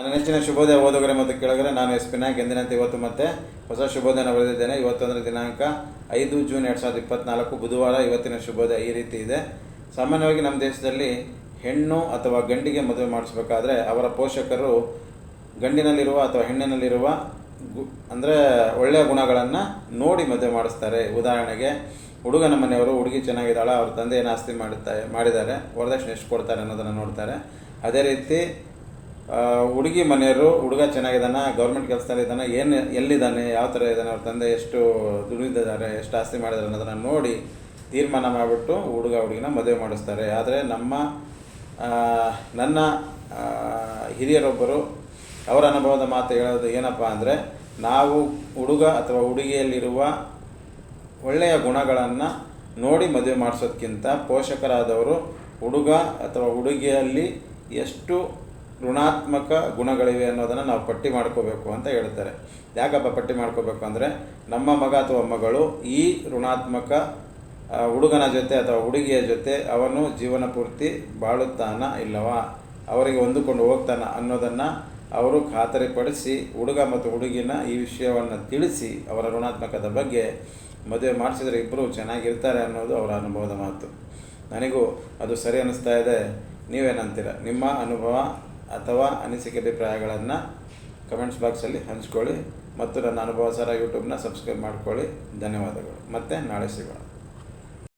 ನನ್ನ ನೆಚ್ಚಿನ ಶುಭೋದಯ ಓದುಗರೆ ಮತ್ತು ಕೆಳಗರೆ, ನಾನು ಎಸ್ ಪಿನಾಗ್ ಎಂದಿನಂತೆ ಇವತ್ತು ಮತ್ತೆ ಹೊಸ ಶುಭೋದಯನ ಬರೆದಿದ್ದೇನೆ. ಇವತ್ತೊಂದರ ದಿನಾಂಕ ಐದು ಜೂನ್ ಎರಡು ಸಾವಿರದ ಇಪ್ಪತ್ನಾಲ್ಕು. ಬುಧವಾರ ಇವತ್ತಿನ ಶುಭೋದಯ ಈ ರೀತಿ ಇದೆ. ಸಾಮಾನ್ಯವಾಗಿ ನಮ್ಮ ದೇಶದಲ್ಲಿ ಹೆಣ್ಣು ಅಥವಾ ಗಂಡಿಗೆ ಮದುವೆ ಮಾಡಿಸ್ಬೇಕಾದ್ರೆ ಅವರ ಪೋಷಕರು ಗಂಡಿನಲ್ಲಿರುವ ಅಥವಾ ಹೆಣ್ಣಿನಲ್ಲಿರುವ ಗು, ಅಂದರೆ ಒಳ್ಳೆಯ ಗುಣಗಳನ್ನು ನೋಡಿ ಮದುವೆ ಮಾಡಿಸ್ತಾರೆ. ಉದಾಹರಣೆಗೆ, ಹುಡುಗನ ಮನೆಯವರು ಹುಡುಗಿ ಚೆನ್ನಾಗಿದ್ದಾಳೆ, ಅವ್ರ ತಂದೆ ಏನು ಆಸ್ತಿ ಮಾಡುತ್ತಾ, ಮಾಡಿದ್ದಾರೆ, ವರದಕ್ಷಿಣೆ ಎಷ್ಟು ಕೊಡ್ತಾರೆ ಅನ್ನೋದನ್ನು ನೋಡ್ತಾರೆ. ಅದೇ ರೀತಿ ಹುಡುಗಿ ಮನೆಯವರು, ಹುಡುಗ ಚೆನ್ನಾಗಿದ್ದಾನೆ ಗೌರ್ಮೆಂಟ್ ಕೆಲಸದಲ್ಲಿ ಇದ್ದಾನೆ, ಏನು ಎಲ್ಲಿದ್ದಾನೆ, ಯಾವ ಥರ ಇದ್ದಾನೆ, ಅವ್ರ ತಂದೆ ಎಷ್ಟು ದುಡಿದಿದ್ದಾರೆ, ಎಷ್ಟು ಆಸ್ತಿ ಮಾಡಿದ್ದಾರೆ ಅನ್ನೋದನ್ನು ನೋಡಿ ತೀರ್ಮಾನ ಮಾಡಿಬಿಟ್ಟು ಹುಡುಗ ಹುಡುಗಿನ ಮದುವೆ ಮಾಡಿಸ್ತಾರೆ. ಆದರೆ ನಮ್ಮ ನನ್ನ ಹಿರಿಯರೊಬ್ಬರು ಅವರ ಅನುಭವದ ಮಾತು ಹೇಳೋದು ಏನಪ್ಪ ಅಂದರೆ, ನಾವು ಹುಡುಗ ಅಥವಾ ಹುಡುಗಿಯಲ್ಲಿರುವ ಒಳ್ಳೆಯ ಗುಣಗಳನ್ನು ನೋಡಿ ಮದುವೆ ಮಾಡಿಸೋದಕ್ಕಿಂತ ಪೋಷಕರಾದವರು ಹುಡುಗ ಅಥವಾ ಹುಡುಗಿಯಲ್ಲಿ ಎಷ್ಟು ಋಣಾತ್ಮಕ ಗುಣಗಳಿವೆ ಅನ್ನೋದನ್ನು ನಾವು ಪಟ್ಟಿ ಮಾಡ್ಕೋಬೇಕು ಅಂತ ಹೇಳ್ತಾರೆ. ಯಾಕಪ್ಪ ಪಟ್ಟಿ ಮಾಡ್ಕೋಬೇಕು ಅಂದರೆ ನಮ್ಮ ಮಗ ಅಥವಾ ಮಗಳು ಈ ಋಣಾತ್ಮಕ ಹುಡುಗನ ಜೊತೆ ಅಥವಾ ಹುಡುಗಿಯ ಜೊತೆ ಅವನು ಜೀವನ ಪೂರ್ತಿ ಬಾಳುತ್ತಾನ ಇಲ್ಲವಾ? ಅವರಿಗೆ ಹೊಂದಿಕೊಂಡು ಹೋಗ್ತಾನ ಅನ್ನೋದನ್ನು ಅವರು ಖಾತರಿಪಡಿಸಿ ಹುಡುಗ ಮತ್ತು ಹುಡುಗಿನ ಈ ವಿಷಯವನ್ನು ತಿಳಿಸಿ ಅವರ ಋಣಾತ್ಮಕದ ಬಗ್ಗೆ ಮದುವೆ ಮಾಡಿಸಿದರೆ ಇಬ್ಬರು ಚೆನ್ನಾಗಿರ್ತಾರೆ ಅನ್ನೋದು ಅವರ ಅನುಭವದ ಮಾತು. ನನಗೂ ಅದು ಸರಿ ಅನ್ನಿಸ್ತಾ ಇದೆ. ನೀವೇನಂತೀರ? ನಿಮ್ಮ ಅನುಭವ? ಅಥವಾ ಅನಿಸಿಕೆ ಅಭಿಪ್ರಾಯಗಳನ್ನು ಕಮೆಂಟ್ಸ್ ಬಾಕ್ಸಲ್ಲಿ ಹಂಚ್ಕೊಳ್ಳಿ. ಮತ್ತು ನನ್ನ ಅನುಭವ ಸರ ಯೂಟ್ಯೂಬ್ನ ಸಬ್ಸ್ಕ್ರೈಬ್ ಮಾಡ್ಕೊಳ್ಳಿ. ಧನ್ಯವಾದಗಳು. ಮತ್ತೆ ನಾಳೆ ಸಿಗೋಣ.